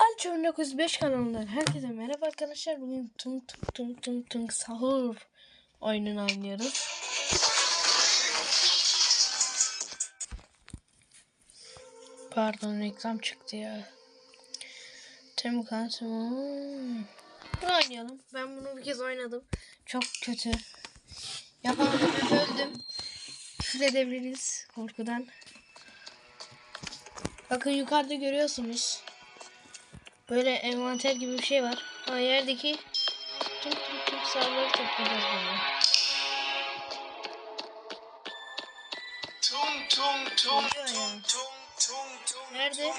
Alço 1905 kanalından herkese merhaba arkadaşlar. Bugün tung tung tung tung tung sahur oyununu oynuyoruz. Pardon reklam çıktı ya. Tüm kansumu. Oynayalım. Ben bunu bir kez oynadım. Çok kötü. Yapamadım öldüm. Küfür edebiliriz korkudan. Bakın yukarıda görüyorsunuz. Böyle envanter gibi bir şey var. Ama yerdeki tüm tüm tüm sarıları toplayacağız böyle. Tum tum tum tum tum Nerede?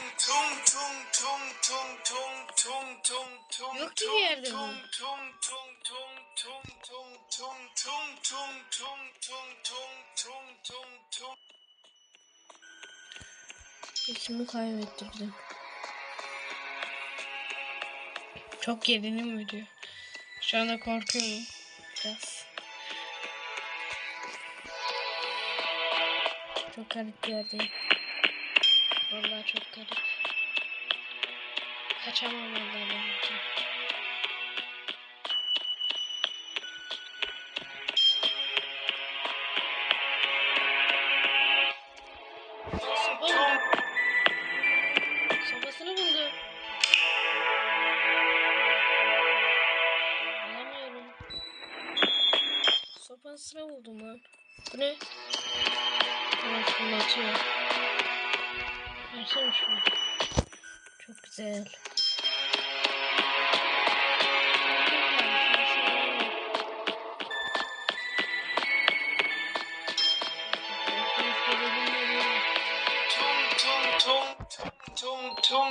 Yok ki bir yerde bu. Eşimi kaybettirdim. Çok gerilim veriyor. Şu anda korkuyorum. Biraz. Çok garip bir yerdeyim. Vallahi çok garip. Kaçamam vallahi ben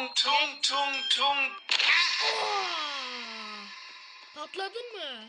tung tung tung tung! Patladın mı?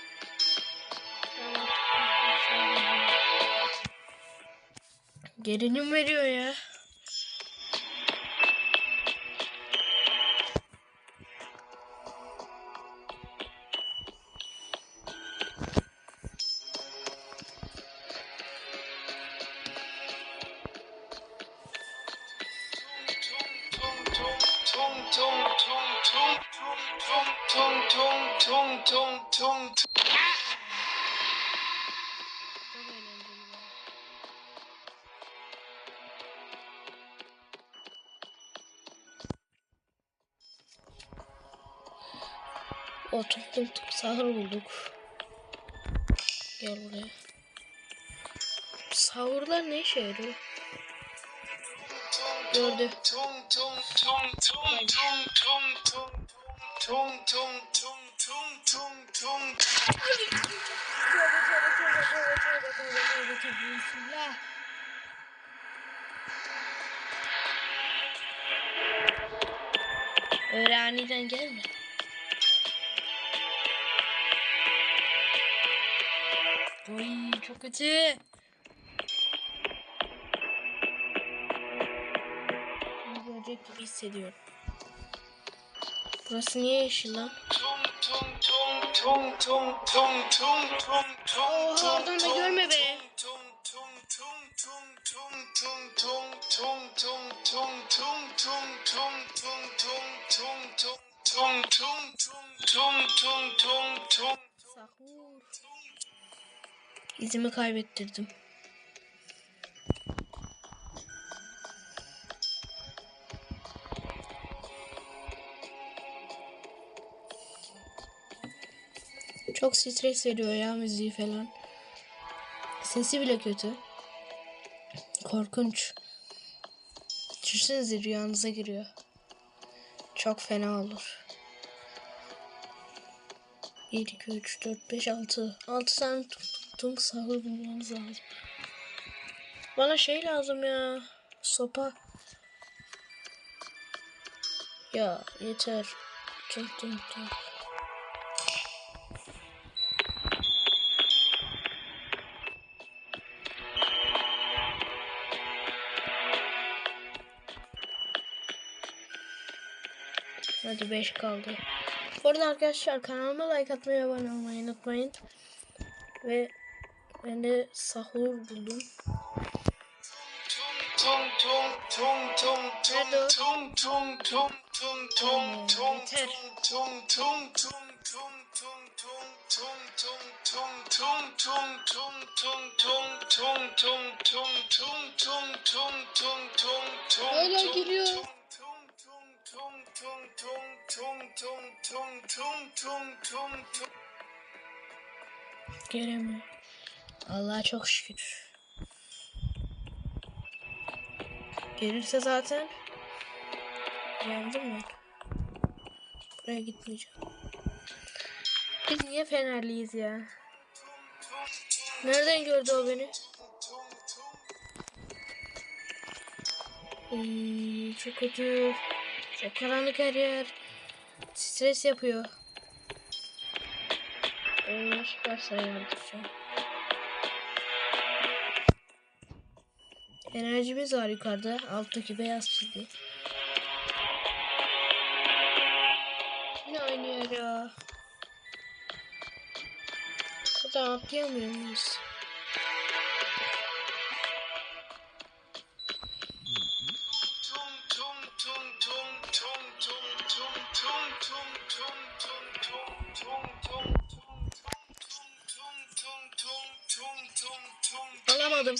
Gerilim veriyor ya. O tuk tuk tuk sahur bulduk. Gel buraya. Sahurlar ne işe yarıyor? Gördü. Öyle aniden gelme. Oy çok. Bunu görecek gibi hissediyorum. Burası niye yeşil lan? Oha oradan da görme be. Sahur. İzimi kaybettirdim. Çok stres veriyor ya müziği falan. Sesi bile kötü. Korkunç. Düşünsenize rüyanıza giriyor. Çok fena olur. 1, 2, 3, 4, 5, 6. 6 tane tung sahur bulmamız lazım. Bana şey lazım ya. Sopa. Ya yeter. Tung tung tung. Hadi 5 kaldı. Bu arada arkadaşlar kanalıma like atmayı abone olmayı unutmayın. Ve ben de sahur buldum. Hala geliyor. Gelemiyor. Allah'a çok şükür. Gelirse zaten yandım ben. Buraya gitmeyeceğim. Biz niye Fenerliyiz ya? Nereden gördü o beni? Ay, çok kötü. Çok karanlık her yer. Stres yapıyor. Oyunlar çıkarsa yardıracağım. Enerjimiz var yukarıda. Alttaki beyaz çizgi. Yine aynı yer ya. Buradan atlayamıyor muyuz? Alamadım.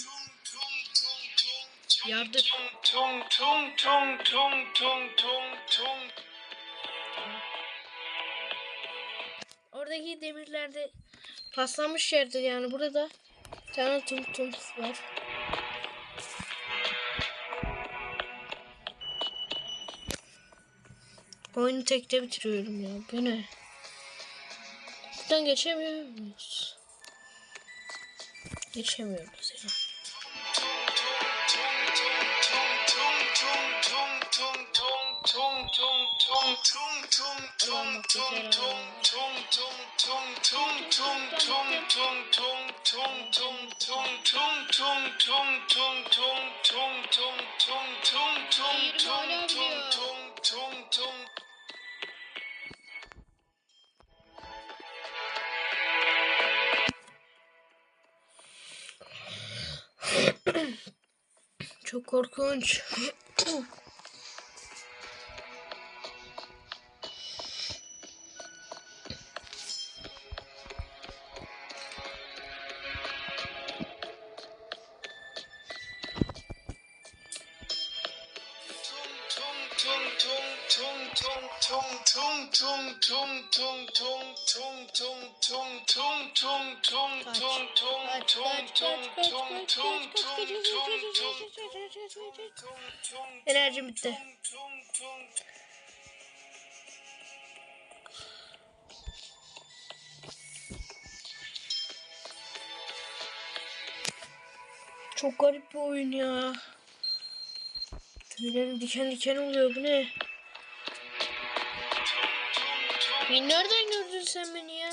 Yardır. Oradaki demirlerde paslanmış yerdir yani burada bir tane tum tum var. Oyunu tekte bitiriyorum ya. Bu ne? Buradan geçemiyor muyuz? Geçemiyoruz ya. Çok korkunç. Enerjim bitti. Çok garip bir oyun ya. Tüylerim diken diken oluyor bu ne? Bir nereden gördün sen beni ya?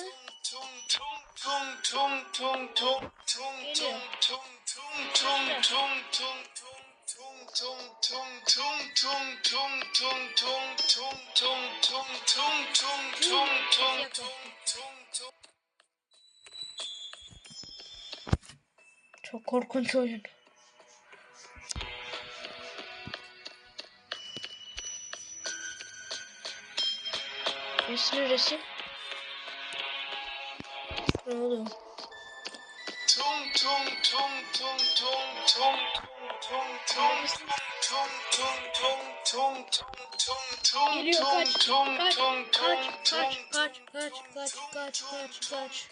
Çok korkunç oyun. Resim resim. Ne oluyor? tung tung tung tung Geliyor tung kaç. tung Kaç. tung Kaç. tung Kaç. tung Kaç. Kaç. Kaç. Kaç. Kaç. Kaç.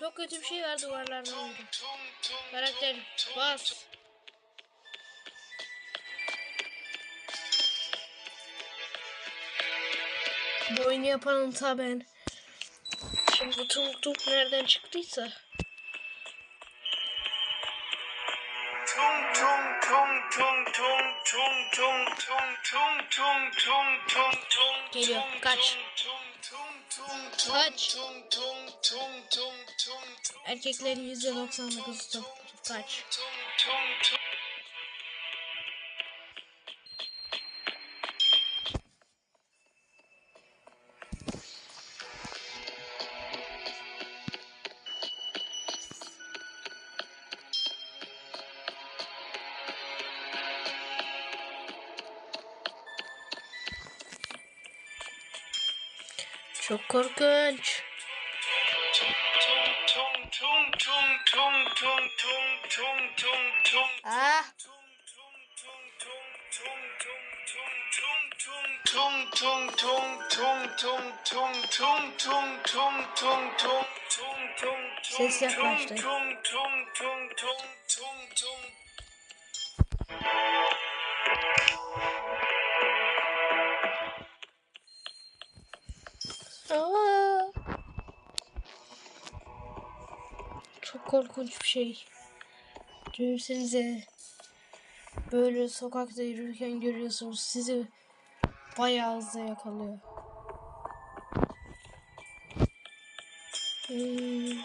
Çok kötü bir şey var duvarlardan oydu. Karakter bas. Bu oyunu yapanın ta ben. Şimdi bu tung tung nereden çıktıysa. Geliyor, kaç. Kaç. Erkeklerin %99'u tung kaç. Çok korkunç. Ah. Ses yaklaştı. Korkunç bir şey. Düşünsenize. Böyle sokakta yürürken görüyorsunuz sizi bayağı hızlı yakalıyor. Hmm.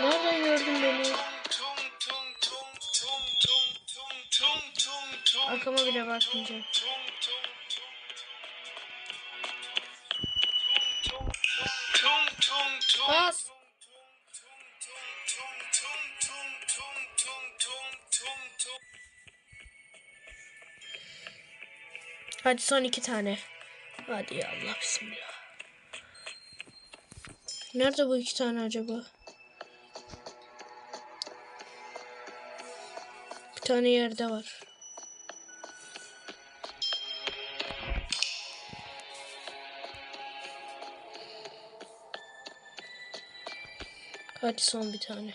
Nereden gördün beni? Arkama bile bakmayacağım. Bas. Hadi son iki tane. Hadi ya Allah bismillah. Nerede bu iki tane acaba? Bir tane yerde var. Hadi son bir tane.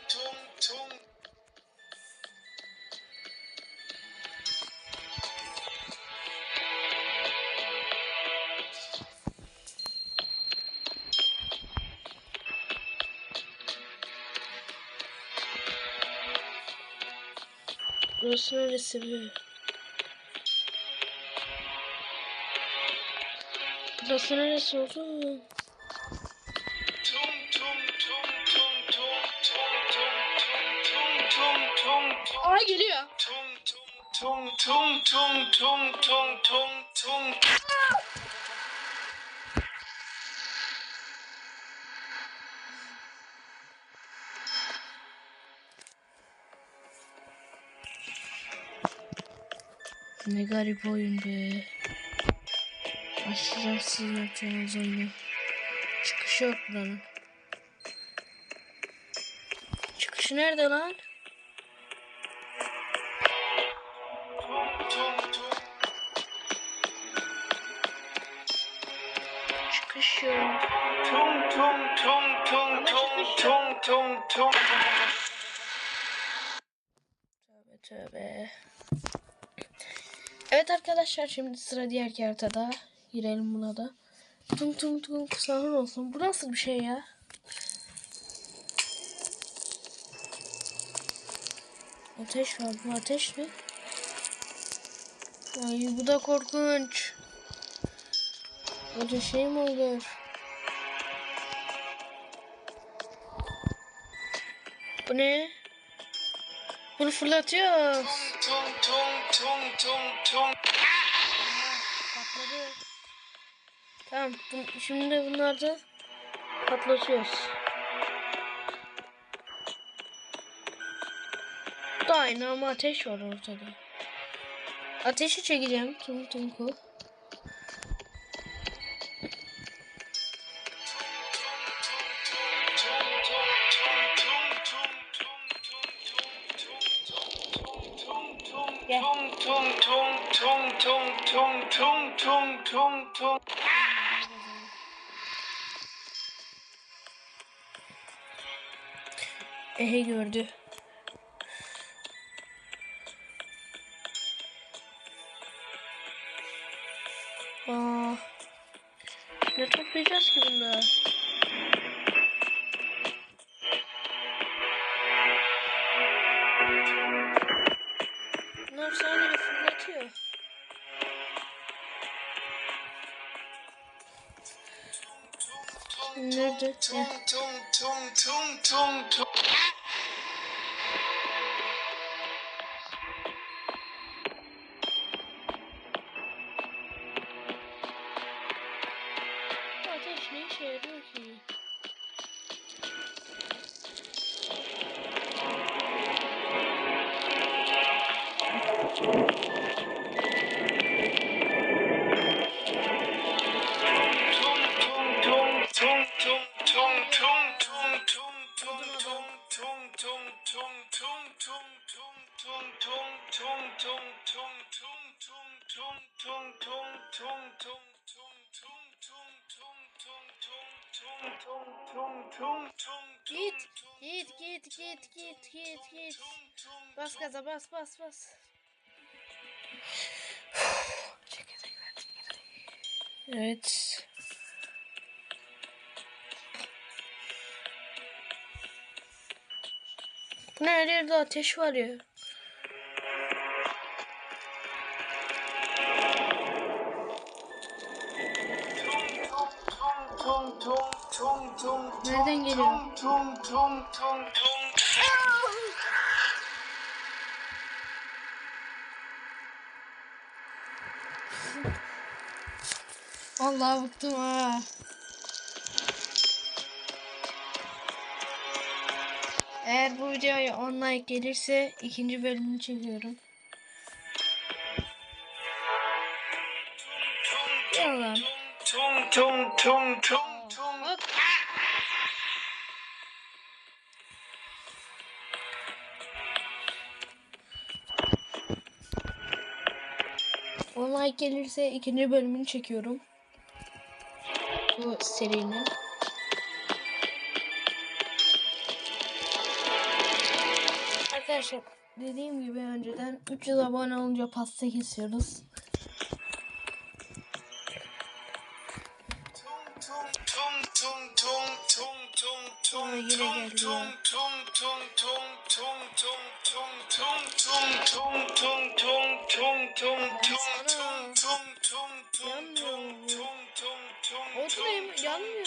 Burası neresi be? Burası neresi oğlum? Ay geliyor. Ne garip oyun be. Başlayacağım sizin yapacağınız oyunu. Çıkışı yok buranın. Çıkışı nerede lan? Çıkış yok. Tövbe Evet arkadaşlar şimdi sıra diğer haritada. Girelim buna da. Tung tung tung sahur olsun. Bu nasıl bir şey ya? Ateş var. Bu ateş mi? Ay bu da korkunç. Böyle şey mi olur? Bu ne? Bunu fırlatıyoruz. Patladı. Tamam. Şimdi bunlarda patlatıyoruz. Da aynı ama ateş var ortada. Ateşi çekeceğim. Tum tum ku. Gel. Ehe gördü. Aa, ne toplayacağız ki bunda? Bunlar sadece fırlatıyor. Nerede? Heh. Bu gaza, bas, bas, bas. Evet. Bu ne her yerde ateş var ya. Nereden geliyor? Vallahi bıktım ha. Eğer bu videoya 10 like gelirse ikinci bölümünü çekiyorum. Yalan. Hop. On like gelirse ikinci bölümünü çekiyorum. Bu serinin. Arkadaşlar dediğim gibi önceden 300 abone olunca pasta kesiyoruz. Aa, yine geldi ya. Yanmıyor. Oturayım yanmıyor.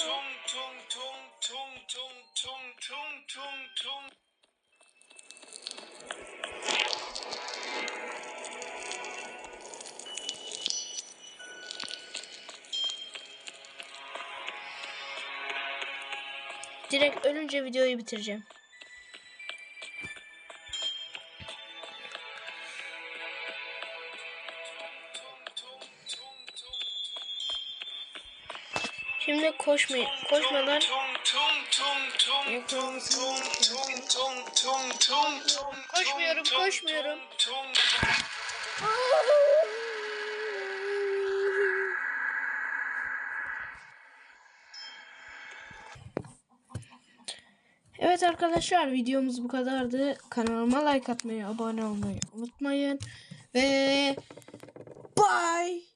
Direkt ölünce videoyu bitireceğim. Şimdi koşmayın. Koşmadan Koşmuyorum, koşmuyorum. Arkadaşlar videomuz bu kadardı. Kanalıma like atmayı, abone olmayı unutmayın. Ve bye.